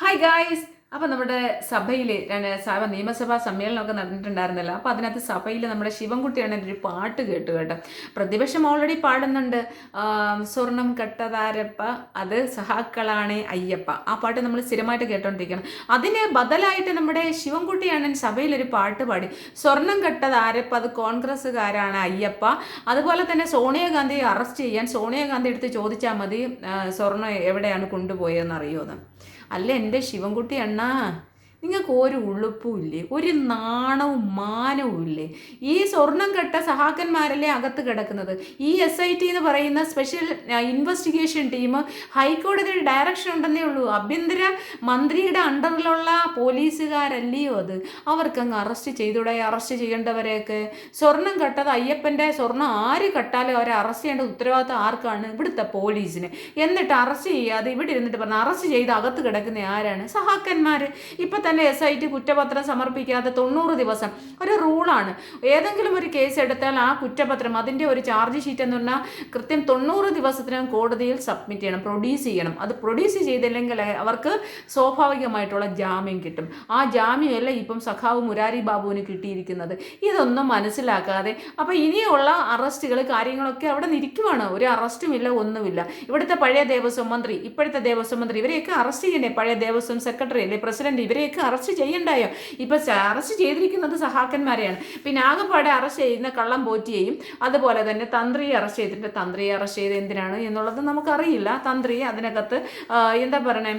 Hi guys അപ്പോൾ നമ്മുടെ സഭയിൽ സഭ നിയമസഭാ സമ്മേളനമൊക്കെ നടന്നിട്ടുണ്ടായിരുന്നല്ലോ. അപ്പോൾ അതിനകത്ത് സഭയിൽ നമ്മുടെ ശിവൻകുട്ടിയാണ് ഒരു പാട്ട് കേട്ടു കേട്ടോ. പ്രതിപക്ഷം ഓൾറെഡി പാടുന്നുണ്ട്. സ്വർണം കെട്ടതാരപ്പ അത് സഹാക്കളാണ് അയ്യപ്പ. ആ പാട്ട് നമ്മൾ സ്ഥിരമായിട്ട് കേട്ടോണ്ടിരിക്കണം. അതിന് ബദലായിട്ട് നമ്മുടെ ശിവൻകുട്ടിയാണ് സഭയിൽ ഒരു പാട്ട് പാടി. സ്വർണം കെട്ടതാരപ്പ അത് കോൺഗ്രസ്സുകാരാണ് അയ്യപ്പ. അതുപോലെ തന്നെ സോണിയാഗാന്ധിയെ അറസ്റ്റ് ചെയ്യാൻ സോണിയാഗാന്ധി എടുത്ത് ചോദിച്ചാൽ മതി സ്വർണം എവിടെയാണ് കൊണ്ടുപോയതെന്ന് അറിയുമെന്ന് അല്ല എന്റെ ശിവൻകുട്ടി അണ്ണാ? നിങ്ങൾക്ക് ഒരു ഉളുപ്പും ഇല്ലേ? ഒരു നാണവും മാനവും ഇല്ലേ? ഈ സ്വർണം കെട്ട സഹാക്കന്മാരല്ലേ അകത്ത് കിടക്കുന്നത്? ഈ എസ് ഐ ടി എന്ന് പറയുന്ന സ്പെഷ്യൽ ഇൻവെസ്റ്റിഗേഷൻ ടീം ഹൈക്കോടതിയുടെ ഡയറക്ഷൻ ഉണ്ടെന്നേ ഉള്ളൂ. ആഭ്യന്തര മന്ത്രിയുടെ അണ്ടറിലുള്ള പോലീസുകാരല്ലയോ അത്? അവർക്കങ്ങ് അറസ്റ്റ് ചെയ്തൂടെ അറസ്റ്റ് ചെയ്യേണ്ടവരെയൊക്കെ? സ്വർണം കെട്ടത് അയ്യപ്പന്റെ സ്വർണം ആര് കെട്ടാലും അവരെ അറസ്റ്റ് ചെയ്യേണ്ട ഉത്തരവാദിത്തം ആർക്കാണ്? ഇവിടുത്തെ പോലീസിന്. എന്നിട്ട് അറസ്റ്റ് ചെയ്യാതെ ഇവിടെ ഇരുന്നിട്ട് പറഞ്ഞാൽ അറസ്റ്റ് ചെയ്ത് അകത്ത് കിടക്കുന്ന ആരാണ്? സഹാക്കന്മാർ ഇപ്പം തന്നെ എസ് ഐ ടി കുറ്റപത്രം സമർപ്പിക്കാതെ തൊണ്ണൂറ് ദിവസം. ഒരു റൂളാണ്. ഏതെങ്കിലും ഒരു കേസ് എടുത്താൽ ആ കുറ്റപത്രം അതിന്റെ ഒരു ചാർജ് ഷീറ്റ് എന്ന് പറഞ്ഞാൽ കൃത്യം തൊണ്ണൂറ് ദിവസത്തിനകം കോടതിയിൽ സബ്മിറ്റ് ചെയ്യണം പ്രൊഡ്യൂസ് ചെയ്യണം. അത് പ്രൊഡ്യൂസ് ചെയ്തില്ലെങ്കിൽ അവർക്ക് സ്വാഭാവികമായിട്ടുള്ള ജാമ്യം കിട്ടും. ആ ജാമ്യമല്ല ഇപ്പം സഖാവ് മുരാരി ബാബുവിന് കിട്ടിയിരിക്കുന്നത്. ഇതൊന്നും മനസ്സിലാക്കാതെ അപ്പോൾ ഇനിയുള്ള അറസ്റ്റുകൾ കാര്യങ്ങളൊക്കെ അവിടെ നിൽക്കുവാണ്. ഒരു അറസ്റ്റുമില്ല ഒന്നുമില്ല. ഇവിടുത്തെ പഴയ ദേവസ്വം മന്ത്രി ഇപ്പോഴത്തെ ദേവസ്വം മന്ത്രി ഇവരെയൊക്കെ അറസ്റ്റ് ചെയ്യണ്ടേ? പഴയ ദേവസ്വം സെക്രട്ടറി അല്ലെ പ്രസിഡന്റ് ഇവരെയൊക്കെ അറസ്റ്റ് ചെയ്യണ്ടായോ? ഇപ്പൊ അറസ്റ്റ് ചെയ്തിരിക്കുന്നത് സഹാക്കന്മാരെയാണ്. പിന്നെ ആകെപ്പാടെ അറസ്റ്റ് ചെയ്യുന്ന കള്ളം പോറ്റിയെയും അതുപോലെ തന്നെ തന്ത്രിയെ അറസ്റ്റ് ചെയ്തിട്ട് തന്ത്രിയെ അറസ്റ്റ് ചെയ്ത് എന്തിനാണ് എന്നുള്ളത് നമുക്കറിയില്ല. തന്ത്രി അതിനകത്ത് എന്താ പറയണേ?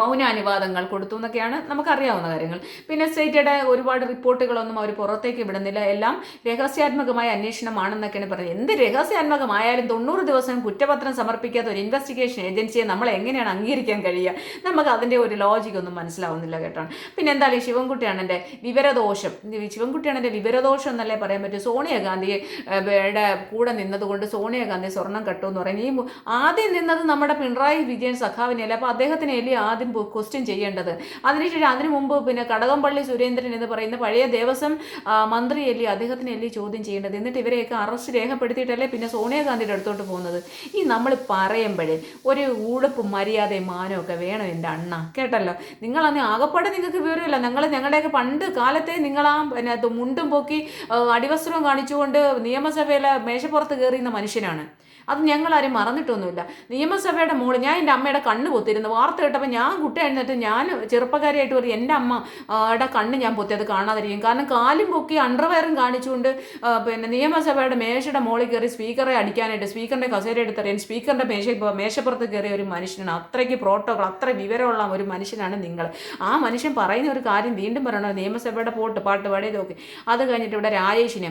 മൗനാനുവാദങ്ങൾ കൊടുത്തു എന്നൊക്കെയാണ് നമുക്കറിയാവുന്ന കാര്യങ്ങൾ. പിന്നെ സ്റ്റേറ്റയുടെ ഒരുപാട് റിപ്പോർട്ടുകളൊന്നും അവർ പുറത്തേക്ക് വിടുന്നില്ല. എല്ലാം രഹസ്യാത്മകമായ അന്വേഷണമാണെന്നൊക്കെയാണ് പറയുന്നത്. എന്ത് രഹസ്യാത്മകമായാലും തൊണ്ണൂറ് ദിവസം കുറ്റപത്രം സമർപ്പിക്കാത്ത ഒരു ഇൻവെസ്റ്റിഗേഷൻ ഏജൻസിയെ നമ്മൾ എങ്ങനെയാണ് അംഗീകരിക്കാൻ കഴിയുക? നമുക്ക് അതിന്റെ ഒരു ലോജിക് ഒന്നും മനസ്സിലാവുന്നില്ല കേട്ടോ. പിന്നെ എന്തായാലും ശിവൻകുട്ടിയാണ് എന്റെ വിവരദോഷം. ശിവൻകുട്ടിയാണ് എന്റെ വിവരദോഷം എന്നല്ലേ പറയാൻ പറ്റും? സോണിയാഗാന്ധിയുടെ കൂടെ നിന്നതുകൊണ്ട് സോണിയാഗാന്ധി സ്വർണം കട്ടു എന്ന് പറയുന്നത് ഈ ആദ്യം നിന്നത് നമ്മുടെ പിണറായി വിജയൻ സഖാവിനെയല്ല? അപ്പോൾ അദ്ദേഹത്തിനെയല്ലേ ആദ്യം ക്വസ്റ്റ്യൻ ചെയ്യേണ്ടത്? അതിനുശേഷം അതിനു മുമ്പ് പിന്നെ കടകംപള്ളി സുരേന്ദ്രൻ എന്ന് പറയുന്ന പഴയ ദേവസ്വം മന്ത്രിയല്ലേ അദ്ദേഹത്തിനല്ലേ ചോദ്യം ചെയ്യേണ്ടത്? എന്നിട്ട് ഇവരെയൊക്കെ അറസ്റ്റ് രേഖപ്പെടുത്തിയിട്ടല്ലേ പിന്നെ സോണിയാഗാന്ധിയുടെ അടുത്തോട്ട് പോകുന്നത്? ഈ നമ്മൾ പറയുമ്പോൾ ഒരു ഊടുപ്പും മര്യാദയും മാനമൊക്കെ വേണം എന്റെ അണ്ണ. കേട്ടല്ലോ? നിങ്ങളന്ന് ആകപ്പാടെ നിങ്ങൾക്ക് വിവരമില്ല. ഞങ്ങൾ ഞങ്ങളുടെയൊക്കെ പണ്ട് കാലത്തെ നിങ്ങളാ പിന്നെ മുണ്ടും പൊക്കി അടിവസ്ത്രം അടിവസ്ത്രവും കാണിച്ചുകൊണ്ട് നിയമസഭയിലെ മേശപ്പുറത്ത് കയറിയുന്ന മനുഷ്യനാണ്. അത് ഞങ്ങളാരും മറന്നിട്ടൊന്നുമില്ല. നിയമസഭയുടെ മുകളിൽ ഞാൻ എന്റെ അമ്മയുടെ കണ്ണ് പൊത്തിരുന്നു വാർത്ത കേട്ടപ്പോൾ ഞാൻ കുട്ടി എഴുന്നേറ്റ് ഞാൻ ചെറുപ്പക്കാരിയായിട്ട് പറയും എന്റെ അമ്മ ആ, കണ്ണ് ഞാൻ പൊത്തി അത് കാണാതിരിക്കും. കാരണം കാലും പൊക്കി അണ്ടർവെയറും കാണിച്ചുകൊണ്ട് പിന്നെ നിയമസഭയുടെ മേശയുടെ മുകളിൽ കയറി സ്പീക്കറെ അടിക്കാനായിട്ട് സ്പീക്കറിന്റെ കസേര എടുത്തറിയാൻ സ്പീക്കറിന്റെ മേശ മേശപ്പുറത്ത് കയറിയ ഒരു മനുഷ്യനാണ്. അത്രയ്ക്ക് പ്രോട്ടോകോൾ അത്ര വിവരമുള്ള ഒരു മനുഷ്യനാണ് നിങ്ങൾ. ആ മനുഷ്യൻ പറയുന്ന ഒരു കാര്യം വീണ്ടും പറയണം. നിയമസഭയുടെ പോട്ട് പാട്ട് പാടിയതൊക്കെ. അത് കഴിഞ്ഞിട്ട് ഇവിടെ രാജേഷിനെ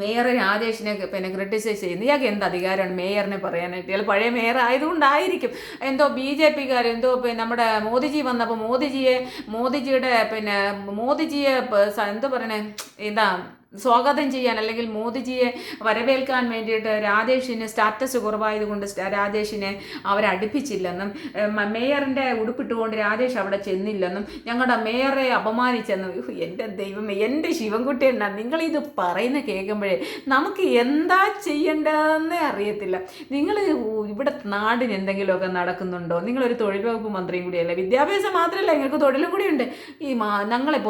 മേയർ രാജേഷിനെ പിന്നെ ക്രിട്ടിസൈസ് ചെയ്യുന്നു. ഇയാൾക്ക് എന്ത് അധികാരമാണ് മേയറിനെ പറയാനായിട്ട്? ഇയാൾ പഴയ മേയർ ആയതുകൊണ്ടായിരിക്കും. എന്തോ ബി ജെ പിക്കാർ എന്തോ നമ്മുടെ മോദിജി വന്നപ്പോൾ മോദിജിയെ മോദിജിയുടെ പിന്നെ മോദിജിയെ എന്താ എന്തോ പറയണേ? ഇതാ സ്വാഗതം ചെയ്യാൻ അല്ലെങ്കിൽ മോദിജിയെ വരവേൽക്കാൻ വേണ്ടിയിട്ട് രാജേഷിന് സ്റ്റാറ്റസ് കുറവായതുകൊണ്ട് രാധേഷിനെ അവരടുപ്പിച്ചില്ലെന്നും മേയറിന്റെ ഉടുപ്പിട്ടുകൊണ്ട് രാധേഷ് അവിടെ ചെന്നില്ലെന്നും ഞങ്ങളുടെ മേയറെ അപമാനിച്ചെന്നും എന്റെ ദൈവമേ എന്റെ ശിവൻകുട്ടി എന്നാ നിങ്ങളിത് പറയുന്ന കേൾക്കുമ്പോഴേ നമുക്ക് എന്താ ചെയ്യേണ്ടതെന്നേ അറിയത്തില്ല. നിങ്ങൾ ഇവിടെ നാടിന് എന്തെങ്കിലുമൊക്കെ നടക്കുന്നുണ്ടോ? നിങ്ങളൊരു തൊഴിൽ വകുപ്പ് മന്ത്രിയും കൂടിയല്ലേ? വിദ്യാഭ്യാസം മാത്രമല്ല നിങ്ങൾക്ക് തൊഴിലും കൂടിയുണ്ട്. ഈ മാ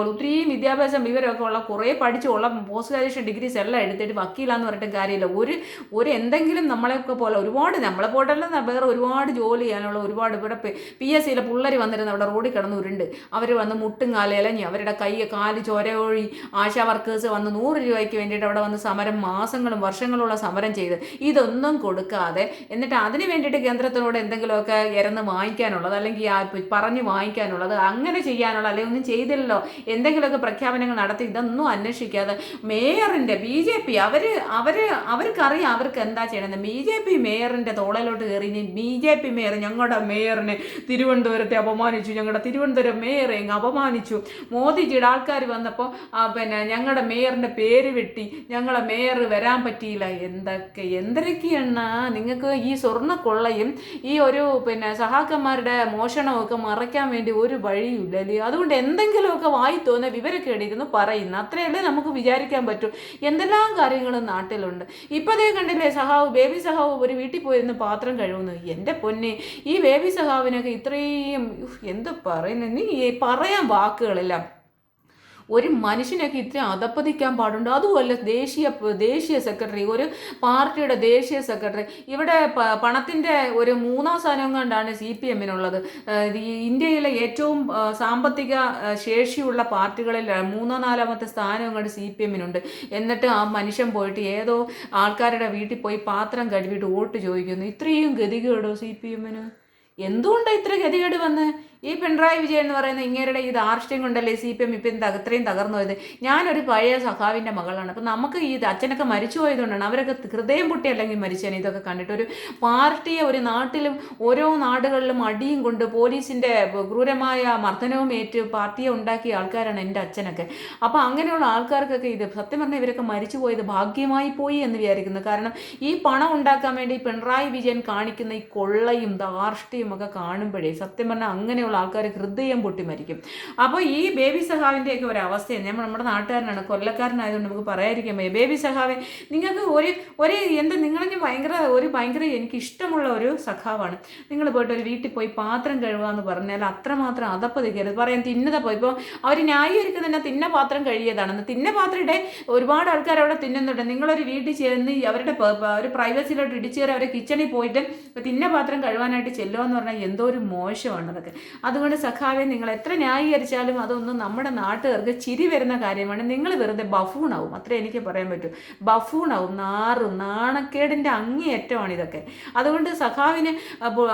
ഒത്തിരി വിദ്യാഭ്യാസം വിവരമൊക്കെ ഉള്ള കുറേ പഠിച്ചുള്ള പോസ്റ്റ് ഗ്രാജുവേഷൻ ഡിഗ്രീസ് എല്ലാം എടുത്തിട്ട് വക്കീലാന്ന് പറഞ്ഞിട്ട് കാര്യമില്ല. ഒരു ഒരു എന്തെങ്കിലും നമ്മളെയൊക്കെ പോലെ ഒരുപാട് നമ്മളെ പോട്ടല്ല വേറെ ഒരുപാട് ജോലി ചെയ്യാനുള്ള ഒരുപാട് ഇവിടെ പി എസ് സിയിലെ പിള്ളേർ വന്നിരുന്ന അവിടെ റോഡിൽ കിടന്ന് ഉരുണ്ട് അവർ വന്ന് മുട്ടും കാല ഇലഞ്ഞി അവരുടെ കൈ കാൽ ചോരയൊഴി ആശാ വർക്കേഴ്സ് വന്ന് നൂറ് രൂപയ്ക്ക് വേണ്ടിയിട്ട് അവിടെ വന്ന് സമരം മാസങ്ങളും വർഷങ്ങളുള്ള സമരം ചെയ്ത്. ഇതൊന്നും കൊടുക്കാതെ എന്നിട്ട് അതിന് വേണ്ടിയിട്ട് കേന്ദ്രത്തിനോട് എന്തെങ്കിലുമൊക്കെ ഇരന്ന് വാങ്ങിക്കാനുള്ളത് അല്ലെങ്കിൽ പറഞ്ഞ് വാങ്ങിക്കാനുള്ളത് അങ്ങനെ ചെയ്യാനുള്ള അല്ലെങ്കിൽ ഒന്നും ചെയ്തില്ലല്ലോ. എന്തെങ്കിലുമൊക്കെ പ്രഖ്യാപനങ്ങൾ നടത്തി ഇതൊന്നും അന്വേഷിക്കാതെ മേയറിന്റെ ബി ജെ പി അവർ അവർ അവർക്കറിയാം അവർക്ക് എന്താ ചെയ്യണമെന്ന് ബി ജെ പി മേയറിന്റെ തോളയിലോട്ട് കയറി ഇനി ബി ജെ പി മേയർ ഞങ്ങളുടെ മേയറിനെ തിരുവനന്തപുരത്തെ അപമാനിച്ചു ഞങ്ങളുടെ തിരുവനന്തപുരം മേയറെ അപമാനിച്ചു. മോദിജിയുടെ ആൾക്കാർ വന്നപ്പോൾ പിന്നെ ഞങ്ങളുടെ മേയറിന്റെ പേര് വെട്ടി ഞങ്ങളെ മേയർ വരാൻ പറ്റിയില്ല. എന്തൊക്കെ എന്തൊക്കെയാണ് നിങ്ങൾക്ക് ഈ സ്വർണ കൊള്ളയും ഈ ഒരു പിന്നെ സഹാക്കന്മാരുടെ മോഷണമൊക്കെ മറയ്ക്കാൻ വേണ്ടി ഒരു വഴിയില്ല അല്ലേ അതുകൊണ്ട് എന്തെങ്കിലുമൊക്കെ വായി തോന്നുന്ന വിവരക്കേടിരുന്ന് പറയുന്നു. അത്രയല്ലേ നമുക്ക് വിചാരിക്കാൻ പറ്റും. എന്തെല്ലാം കാര്യങ്ങളും നാട്ടിലുണ്ട്? ഇപ്പം അതേ കണ്ടില്ലേ സഹാവ് ബേബി സഹാവ് ഒരു വീട്ടിൽ പോയിരുന്ന് പാത്രം കഴുകുന്നു. എന്റെ പൊന്നെ ഈ ബേബി സഹാവിനൊക്കെ ഇത്രയും എന്ത് പറയുന്നു? നീ പറയാൻ വാക്കുകളില്ല ഒരു മനുഷ്യനൊക്കെ ഇത്ര അതപ്പതിക്കാൻ പാടുണ്ട്. അതുമല്ല ദേശീയ ദേശീയ സെക്രട്ടറി ഒരു പാർട്ടിയുടെ ദേശീയ സെക്രട്ടറി. ഇവിടെ പണത്തിന്റെ ഒരു മൂന്നാം സ്ഥാനം കണ്ടാണ് സി പി എമ്മിനുള്ളത്. ഇന്ത്യയിലെ ഏറ്റവും സാമ്പത്തിക ശേഷിയുള്ള പാർട്ടികളിൽ മൂന്നോ നാലാമത്തെ സ്ഥാനം കണ്ട് സി പി എമ്മിനുണ്ട്. എന്നിട്ട് ആ മനുഷ്യൻ പോയിട്ട് ഏതോ ആൾക്കാരുടെ വീട്ടിൽ പോയി പാത്രം കഴുകിയിട്ട് വോട്ട് ചോദിക്കുന്നു. ഇത്രയും ഗതികേടോ സി പി എമ്മിന്? എന്തുകൊണ്ടാണ് ഇത്ര ഗതികേട് വന്ന്? ഈ പിണറായി വിജയൻ എന്ന് പറയുന്ന ഇങ്ങേരുടെ ഈ ധാർഷ്ട്യം കൊണ്ടല്ലേ സി പി എം ഇപ്പം അത്രയും തകർന്നു പോയത്? ഞാനൊരു പഴയ സഖാവിന്റെ മകളാണ്. അപ്പം നമുക്ക് ഈ അച്ഛനൊക്കെ മരിച്ചു പോയതുകൊണ്ടാണ് അവരൊക്കെ ഹൃദയം പൊട്ടി അല്ലെങ്കിൽ മരിച്ചേനെ ഇതൊക്കെ കണ്ടിട്ട്. ഒരു പാർട്ടിയെ ഒരു നാട്ടിലും ഓരോ നാടുകളിലും അടിയും കൊണ്ട് പോലീസിന്റെ ക്രൂരമായ മർദ്ദനവും ഏറ്റ് പാർട്ടിയെ ഉണ്ടാക്കിയ ആൾക്കാരാണ് എന്റെ അച്ഛനൊക്കെ. അപ്പോൾ അങ്ങനെയുള്ള ആൾക്കാർക്കൊക്കെ ഇത് സത്യം പറഞ്ഞാൽ ഇവരൊക്കെ മരിച്ചു പോയത് ഭാഗ്യമായി പോയി എന്ന് വിചാരിക്കുന്നു. കാരണം ഈ പണം ഉണ്ടാക്കാൻ വേണ്ടി പിണറായി വിജയൻ കാണിക്കുന്ന ഈ കൊള്ളയും ധാർഷ്ട്യവും ഒക്കെ കാണുമ്പോഴേ സത്യം പറഞ്ഞാൽ അങ്ങനെയുള്ള ആൾക്കാർ ഹൃദയം പൊട്ടി മരിക്കും. അപ്പോൾ ഈ ബേബി സഹാവിന്റെയൊക്കെ ഒരു അവസ്ഥയാണ് നമ്മൾ നമ്മുടെ നാട്ടുകാരനാണ് കൊല്ലക്കാരനായതുകൊണ്ട് നമുക്ക് പറയാതിരിക്കാൻ വയ്യ. ബേബി സഹാവെ നിങ്ങൾക്ക് ഒരു ഒരു എന്താ നിങ്ങളെ ഭയങ്കര ഒരു ഭയങ്കര എനിക്ക് ഇഷ്ടമുള്ള ഒരു സഖാവാണ്. നിങ്ങൾ പോയിട്ട് ഒരു വീട്ടിൽ പോയി പാത്രം കഴുകുക എന്ന് പറഞ്ഞാൽ അത്രമാത്രം അതപ്പതിക്കരുത് പറയാൻ തിന്നത പോയി. ഇപ്പോൾ അവർ ന്യായീകരിക്കുന്ന തന്നെ തിന്ന പാത്രം കഴുകിയതാണെന്ന്. തിന്ന പാത്രയുടെ ഒരുപാട് ആൾക്കാർ അവിടെ തിന്നുന്നുണ്ട്. നിങ്ങളൊരു വീട്ടിൽ ചെന്ന് ഈ അവരുടെ ഒരു പ്രൈവസിയിലോട്ട് ഇടിച്ചു കയറി അവരെ കിച്ചണിൽ പോയിട്ട് തിന്ന പാത്രം കഴുകാനായിട്ട് ചെല്ലുക എന്ന് പറഞ്ഞാൽ എന്തോ ഒരു മോശമാണ് അതൊക്കെ അതുകൊണ്ട് സഖാവെ നിങ്ങൾ എത്ര ന്യായീകരിച്ചാലും അതൊന്നും നമ്മുടെ നാട്ടുകാർക്ക് ചിരി വരുന്ന കാര്യമാണ്. നിങ്ങൾ വെറുതെ ബഫൂണാവും. അത്രേ എനിക്ക് പറയാൻ പറ്റൂ. ബഫൂണാവും. നാറും നാണക്കേടിന്റെ അങ്ങേയറ്റമാണ് ഇതൊക്കെ. അതുകൊണ്ട് സഖാവിന്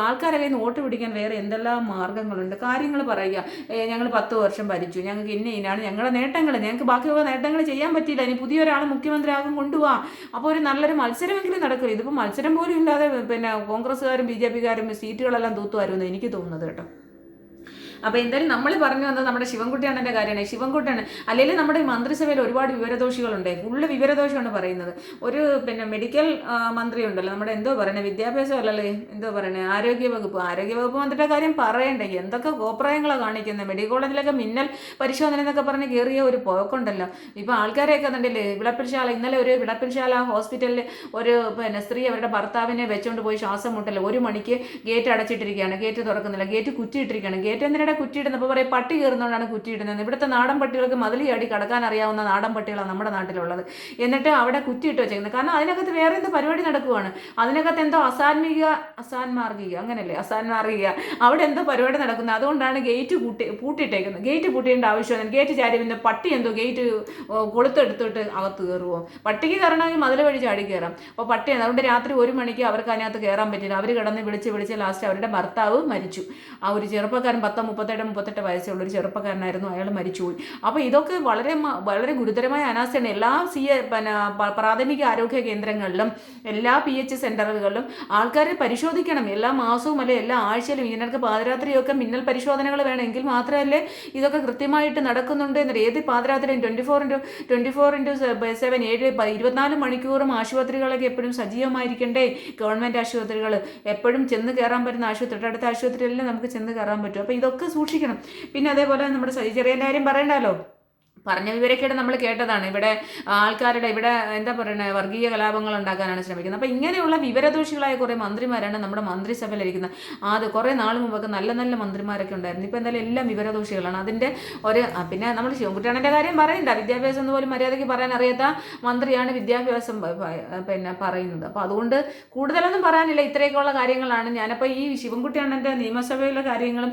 ആൾക്കാരെ കയ്യിൽ നിന്ന് വോട്ട് പിടിക്കാൻ വേറെ എന്തെല്ലാം മാർഗങ്ങളുണ്ട്? കാര്യങ്ങൾ പറയുക. ഞങ്ങൾ പത്ത് വർഷം ഭരിച്ചു. ഞങ്ങൾക്ക് ഇന്ന ഇനാണ് ഞങ്ങളുടെ നേട്ടങ്ങൾ. ഞങ്ങൾക്ക് ബാക്കിയുള്ള നേട്ടങ്ങൾ ചെയ്യാൻ പറ്റിയില്ല. ഇനി പുതിയൊരാൾ മുഖ്യമന്ത്രിയാകും കൊണ്ടുപോകാം അപ്പോൾ ഒരു നല്ലൊരു മത്സരമെങ്കിലും നടക്കില്ല ഇതിപ്പോൾ മത്സരം പോലും ഇല്ലാതെ പിന്നെ കോൺഗ്രസ്സുകാരും ബി ജെ പിക്കാരും സീറ്റുകളെല്ലാം തൂത്തുമായിരുന്നു എനിക്ക് തോന്നുന്നത് കേട്ടോ. അപ്പോൾ എന്തായാലും നമ്മൾ പറഞ്ഞു വന്നത് നമ്മുടെ ശിവൻകുട്ടിയാണെന്റെ കാര്യമാണ്. ശിവൻകുട്ടിയാണ്. അല്ലെങ്കിൽ നമ്മുടെ മന്ത്രിസഭയിൽ ഒരുപാട് വിവരദോഷികളുണ്ട്. ഫുള്ള് വിവരദോഷമാണ് പറയുന്നത്. ഒരു പിന്നെ മെഡിക്കൽ മന്ത്രി ഉണ്ടല്ലോ നമ്മുടെ എന്തോ പറയുന്നത് വിദ്യാഭ്യാസം അല്ലല്ലേ? എന്തോ പറയുന്നത് ആരോഗ്യ വകുപ്പ് ആരോഗ്യ വകുപ്പ് മന്ത്രിയുടെ കാര്യം പറയണ്ടേ? എന്തൊക്കെ കോപ്രായങ്ങളാണ് കാണിക്കുന്നത് മെഡിക്കൽ കോളേജിലൊക്കെ മിന്നൽ പരിശോധന എന്നൊക്കെ പറഞ്ഞ് കയറിയ ഒരു പോക്കുണ്ടല്ലോ. ഇപ്പോൾ ആൾക്കാരെയൊക്കെ കണ്ടില്ലേ? വിളപ്പിൽശാല ഇന്നലെ ഒരു വിളപ്പിൽശാല ഹോസ്പിറ്റലിൽ ഒരു പിന്നെ സ്ത്രീ അവരുടെ ഭർത്താവിനെ വെച്ചുകൊണ്ട് പോയി ശ്വാസം മുട്ടല്ലോ ഒരു മണിക്ക് ഗേറ്റ് അടച്ചിട്ടിരിക്കുകയാണ്. ഗേറ്റ് തുറക്കുന്നില്ല. ഗേറ്റ് കുറ്റിയിട്ടിരിക്കുകയാണ്. ഗേറ്റ് എന്തിനാണ് കുറ്റിയിടുന്നത്. ഇപ്പോൾ പറയും പട്ടി കയറുന്നതുകൊണ്ടാണ് കുറ്റിയിടുന്നത്. ഇവിടുത്തെ നാടൻ പട്ടികൾക്ക് മതിലി അടി കടക്കാൻ അറിയാവുന്ന നാടൻ പട്ടികളാണ് നമ്മുടെ നാട്ടിലുള്ളത്. എന്നിട്ട് അവിടെ കുറ്റിയിട്ട് വെച്ചേക്കുന്നത്. കാരണം അതിനകത്ത് വേറെ എന്ത് പരിപാടി നടക്കുവാണ്? അതിനകത്ത് എന്തോ അസാൻമിക അസാൻമാർഗിക അങ്ങനെയല്ലേ അസാൻമാർഗിക അവിടെ എന്തോ പരിപാടി നടക്കുന്നത്. അതുകൊണ്ടാണ് ഗേറ്റ് കൂട്ടി പൂട്ടിയിട്ടേക്കുന്നത്. ഗേറ്റ് പൂട്ടിയേണ്ട ആവശ്യമാണ് ഗേറ്റ് ചാരി പിന്നെ പട്ടി എന്തോ ഗേറ്റ് കൊളുത്തെടുത്തിട്ട് അകത്ത് കയറുമോ പട്ടിക്ക് കയറണമെങ്കിൽ മതിൽ വഴി ചാടി കയറാം. അപ്പോൾ പട്ടി അതുകൊണ്ട് രാത്രി ഒരു മണിക്ക് അവർക്ക് അതിനകത്ത് കയറാൻ പറ്റില്ല. അവർ കിടന്ന് വിളിച്ച് വിളിച്ച് ലാസ്റ്റ് അവരുടെ ഭർത്താവ് മരിച്ചു. ആ ഒരു ചെറുപ്പക്കാരൻ പത്തോ മുപ്പത്തെട്ട് മുപ്പത്തെട്ട് വയസ്സുള്ള ഒരു ചെറുപ്പക്കാരനായിരുന്നു. അയാൾ മരിച്ചുപോയി. അപ്പോൾ ഇതൊക്കെ വളരെ വളരെ ഗുരുതരമായ അനാസ്ഥയാണ്. എല്ലാ സി പിന്നെ പ്രാഥമിക ആരോഗ്യ കേന്ദ്രങ്ങളിലും എല്ലാ പി എച്ച് സെന്ററുകളിലും ആൾക്കാരെ പരിശോധിക്കണം. എല്ലാ മാസവും അല്ലെ എല്ലാ ആഴ്ചയിലും ഇങ്ങനെയൊക്കെ പാതിരാത്രിയൊക്കെ മിന്നൽ പരിശോധനകൾ വേണമെങ്കിൽ മാത്രമല്ലേ ഇതൊക്കെ കൃത്യമായിട്ട് നടക്കുന്നുണ്ട് എന്നൊരു ഏത് പാതിരാത്രിയും twenty four into twenty four into seven ഏഴ് ഇരുപത്തിനാല് മണിക്കൂറും ആശുപത്രികളൊക്കെ എപ്പോഴും സജീവമായിരിക്കണ്ടേ? ഗവൺമെന്റ് ആശുപത്രികൾ എപ്പോഴും ചെന്ന് കയറാൻ പറ്റുന്ന ആശുപത്രി തൊട്ടടുത്ത ആശുപത്രികളിൽ നമുക്ക് ചെന്ന് കയറാൻ പറ്റും. അപ്പോൾ ഇതൊക്കെ സൂക്ഷിക്കണം. പിന്നെ അതേപോലെ നമ്മുടെ ചെറിയ കാര്യം പറയണ്ടല്ലോ. പറഞ്ഞ വിവരക്കേട് നമ്മൾ കേട്ടതാണ്. ഇവിടെ ആൾക്കാരുടെ ഇവിടെ എന്താ പറയുന്നത് വർഗീയ കലാപങ്ങൾ ഉണ്ടാക്കാനാണ് ശ്രമിക്കുന്നത്. അപ്പോൾ ഇങ്ങനെയുള്ള വിവരദോഷികളായ കുറേ മന്ത്രിമാരാണ് നമ്മുടെ മന്ത്രിസഭയിലിരിക്കുന്നത് അത് കുറേ നാൾ മുമ്പൊക്കെ നല്ല നല്ല മന്ത്രിമാരൊക്കെ ഉണ്ടായിരുന്നു. ഇപ്പോൾ എന്തായാലും എല്ലാം വിവരദോഷികളാണ്. അതിന്റെ ഒരു പിന്നെ നമ്മൾ ശിവൻകുട്ടിയാണന്റെ കാര്യം പറയണ്ട. വിദ്യാഭ്യാസം എന്ന് പോലും മര്യാദയ്ക്ക് പറയാൻ അറിയാത്ത മന്ത്രിയാണ് വിദ്യാഭ്യാസം പിന്നെ പറയുന്നത്. അപ്പോൾ അതുകൊണ്ട് കൂടുതലൊന്നും പറയാനില്ല. ഇത്രയൊക്കെയുള്ള കാര്യങ്ങളാണ്. ഞാനപ്പോൾ ഈ ശിവൻകുട്ടിയാണന്റെ നിയമസഭയിലെ കാര്യങ്ങളും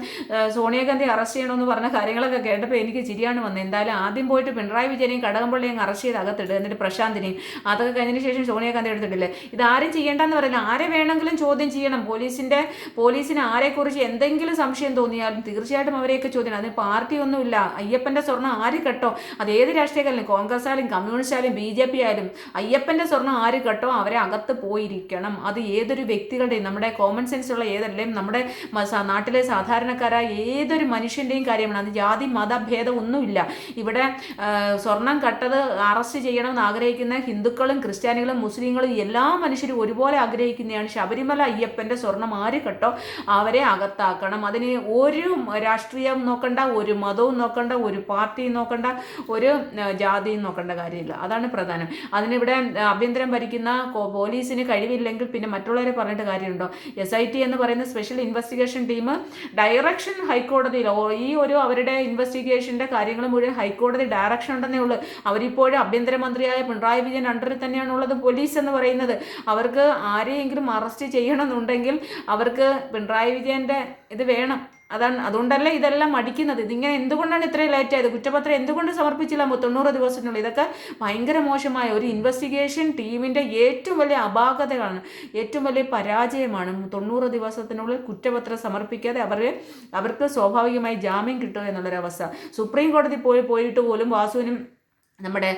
സോണിയാഗാന്ധി അറസ്റ്റ് ചെയ്യണമെന്ന് പറഞ്ഞ കാര്യങ്ങളൊക്കെ കേട്ടപ്പോൾ എനിക്ക് ചിരിയാണ് വന്നത്. എന്തായാലും ആദ്യം പോയിട്ട് പിണറായി വിജയനെയും കടകംപള്ളിയും അറസ്റ്റ് ചെയ്ത് അകത്തിടുക എന്നിട്ട് പ്രശാന്തിനെയും അതൊക്കെ കഴിഞ്ഞതിന് ശേഷം സോണിയാഗാന്ധി എടുത്തിട്ടില്ലേ? ഇതാരും ചെയ്യേണ്ടെന്ന് പറയുന്നത് ആരെ വേണമെങ്കിലും ചോദ്യം ചെയ്യണം. പോലീസിന്റെ പോലീസിന് ആരെക്കുറിച്ച് എന്തെങ്കിലും സംശയം തോന്നിയാലും തീർച്ചയായിട്ടും അവരെയൊക്കെ ചോദ്യം അതിന് പാർട്ടി ഒന്നുമില്ല അയ്യപ്പന്റെ സ്വർണം ആര് കെട്ടോ? അത് ഏത് രാഷ്ട്രീയക്കാരും കോൺഗ്രസ് ആയാലും കമ്മ്യൂണിസ്റ്റ് ആയാലും ബി ജെ പി ആയാലും അയ്യപ്പന്റെ സ്വർണം ആര് കെട്ടോ? അവരെ അകത്ത് പോയിരിക്കണം. അത് ഏതൊരു വ്യക്തികളുടെയും നമ്മുടെ കോമൺ സെൻസ് ഉള്ള ഏതല്ലേയും നമ്മുടെ നാട്ടിലെ സാധാരണക്കാരായ ഏതൊരു മനുഷ്യന്റെയും കാര്യമാണ്. അത് ജാതി മതഭേദമൊന്നുമില്ല ഒന്നുമില്ല. ഇവിടെ സ്വർണം കട്ടത് അറസ്റ്റ് ചെയ്യണമെന്ന് ആഗ്രഹിക്കുന്ന ഹിന്ദുക്കളും ക്രിസ്ത്യാനികളും മുസ്ലിങ്ങളും എല്ലാ മനുഷ്യരും ഒരുപോലെ ആഗ്രഹിക്കുന്നതാണ് ശബരിമല അയ്യപ്പന്റെ സ്വർണം ആര് കെട്ടോ അവരെ അകത്താക്കണം. അതിന് ഒരു രാഷ്ട്രീയം നോക്കണ്ട ഒരു മതവും നോക്കണ്ട ഒരു പാർട്ടിയും നോക്കണ്ട ഒരു ജാതിയും നോക്കേണ്ട കാര്യമില്ല. അതാണ് പ്രധാനം. അതിനിവിടെ ആഭ്യന്തരം ഭരിക്കുന്ന പോലീസിന് കഴിവില്ലെങ്കിൽ പിന്നെ മറ്റുള്ളവരെ പറഞ്ഞിട്ട് കാര്യമുണ്ടോ? എസ് ഐ ടി എന്ന് പറയുന്ന സ്പെഷ്യൽ ഇൻവെസ്റ്റിഗേഷൻ ടീം ഡയറക്ഷൻ ഹൈക്കോടതിയിൽ ഈ ഒരു അവരുടെ ഇൻവെസ്റ്റിഗേഷന്റെ കാര്യങ്ങൾ മുഴുവൻ ഹൈക്കോടതി ഡയറക്ഷൻ ഉണ്ടെന്നേ ഉള്ളൂ. അവരിപ്പോഴും ആഭ്യന്തരമന്ത്രിയായ പിണറായി വിജയൻ അണ്ടറിൽ തന്നെയാണുള്ളത് പോലീസ് എന്ന് പറയുന്നത്. അവർക്ക് ആരെയെങ്കിലും അറസ്റ്റ് ചെയ്യണമെന്നുണ്ടെങ്കിൽ അവർക്ക് പിണറായി വിജയന്റെ ഇത് വേണം. അതാണ് അതുകൊണ്ടല്ല ഇതെല്ലാം മടിക്കുന്നത്. ഇതിങ്ങനെ എന്തുകൊണ്ടാണ് ഇത്രയും ലേറ്റ് ആയത്? കുറ്റപത്രം എന്തുകൊണ്ട് സമർപ്പിച്ചില്ല തൊണ്ണൂറ് ദിവസത്തിനുള്ളിൽ. ഇതൊക്കെ ഭയങ്കര മോശമായ ഒരു ഇൻവെസ്റ്റിഗേഷൻ ടീമിന്റെ ഏറ്റവും വലിയ അപാകതകളാണ് ഏറ്റവും വലിയ പരാജയമാണ് തൊണ്ണൂറ് ദിവസത്തിനുള്ളിൽ കുറ്റപത്രം സമർപ്പിക്കാതെ അവർ അവർക്ക് സ്വാഭാവികമായി ജാമ്യം കിട്ടുക എന്നുള്ളൊരവസ്ഥ. സുപ്രീം കോടതി പോയി പോയിട്ട് പോലും വാസുവിനും നമ്മുടെ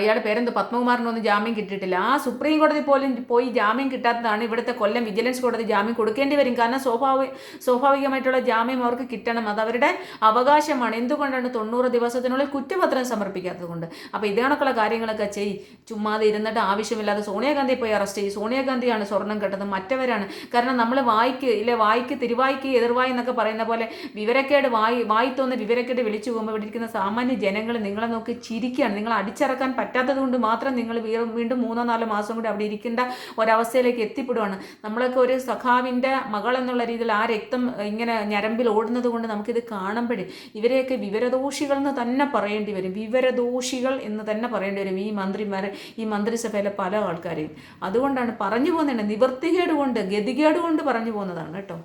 ഇയാളുടെ പേരെന്ത്? പത്മകുമാറിനൊന്നും ജാമ്യം കിട്ടിയിട്ടില്ല. ആ സുപ്രീം കോടതി പോലും പോയി ജാമ്യം കിട്ടാത്തതാണ് ഇവിടുത്തെ കൊല്ലം വിജിലൻസ് കോടതി ജാമ്യം കൊടുക്കേണ്ടി വരും. കാരണം സ്വാഭാവിക സ്വാഭാവികമായിട്ടുള്ള ജാമ്യം അവർക്ക് കിട്ടണം. അത് അവരുടെ അവകാശമാണ്. എന്തുകൊണ്ടാണ് തൊണ്ണൂറ് ദിവസത്തിനുള്ളിൽ കുറ്റപത്രം സമർപ്പിക്കാത്തത് കൊണ്ട് അപ്പോൾ ഇതേണക്കുള്ള കാര്യങ്ങളൊക്കെ ചെയ്. ചുമ്മാതെ ഇരുന്നിട്ട് ആവശ്യമില്ലാതെ സോണിയാഗാന്ധി പോയി അറസ്റ്റ് ചെയ്യും. സോണിയാഗാന്ധിയാണ് സ്വർണം കെട്ടത്. മറ്റവരാണ്. കാരണം നമ്മൾ വായിക്ക് ഇല്ലേ വായിക്ക് തിരുവായിക്ക് എതിർവായി എന്നൊക്കെ പറയുന്ന പോലെ വിവരക്കേട് വായി വായി തോന്നുന്ന വിവരക്കേട് വിളിച്ചു പോകുമ്പോൾ ഇവിടെ ഇരിക്കുന്ന സാമാന്യ ജനങ്ങൾ നിങ്ങളെ നോക്കി ചിരിക്കുകയാണ് നിങ്ങൾ അടിച്ചിറക്കാൻ പറ്റാത്തത് കൊണ്ട് മാത്രം നിങ്ങൾ വീണ്ടും മൂന്നോ നാലോ മാസം കൂടി അവിടെ ഇരിക്കേണ്ട ഒരവസ്ഥയിലേക്ക് എത്തിപ്പെടുവാണ്. നമ്മളൊക്കെ ഒരു സഖാവിന്റെ മകൾ എന്നുള്ള രീതിയിൽ ആ രക്തം ഇങ്ങനെ ഞരമ്പിൽ ഓടുന്നത് കൊണ്ട് നമുക്കിത് കാണുമ്പോഴേ ഇവരെയൊക്കെ വിവരദോഷികൾ എന്ന് തന്നെ പറയേണ്ടി വരും. വിവരദോഷികൾ എന്ന് തന്നെ പറയേണ്ടി വരും ഈ മന്ത്രിമാരെ ഈ മന്ത്രിസഭയിലെ പല ആൾക്കാരെയും. അതുകൊണ്ടാണ് പറഞ്ഞു പോകുന്നത് നിവൃത്തികേട് കൊണ്ട് ഗതികേട് കൊണ്ട് പറഞ്ഞു പോകുന്നതാണ് കേട്ടോ.